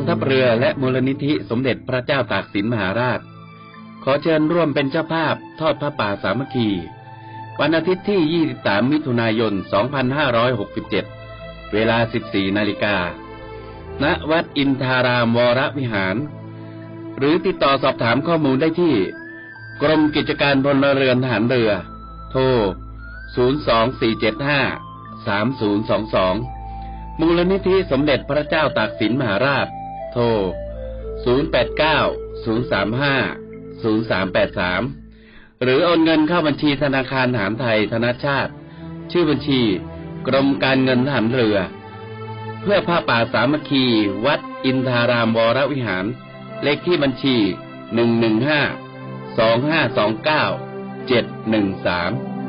องทัพเรือและมูลนิธิสมเด็จพระเจ้าตากสินมหาราช ขอเชิญร่วมเป็นเจ้าภาพทอดพระป่าสามัคคี วันอาทิตย์ที่ 23 มิถุนายน 2567 เวลา 14 นาฬิกา ณ วัดอินทารามวรวิหาร หรือติดต่อสอบถามข้อมูลได้ที่ กรมกิจการพลเรือนทหารเรือ โทร 02475 3022มูลนิธิสมเด็จพระเจ้าตากสินมหาราช โทร 089 035 0383 หรือโอนเงินเข้าบัญชีธนาคารหารไทยธนชาติ ชื่อบัญชี กรมการเงินทหารเรือ เพื่อผ้าป่าสามัคคี วัดอินทารามวรวิหาร เลขที่บัญชี 115 2529 713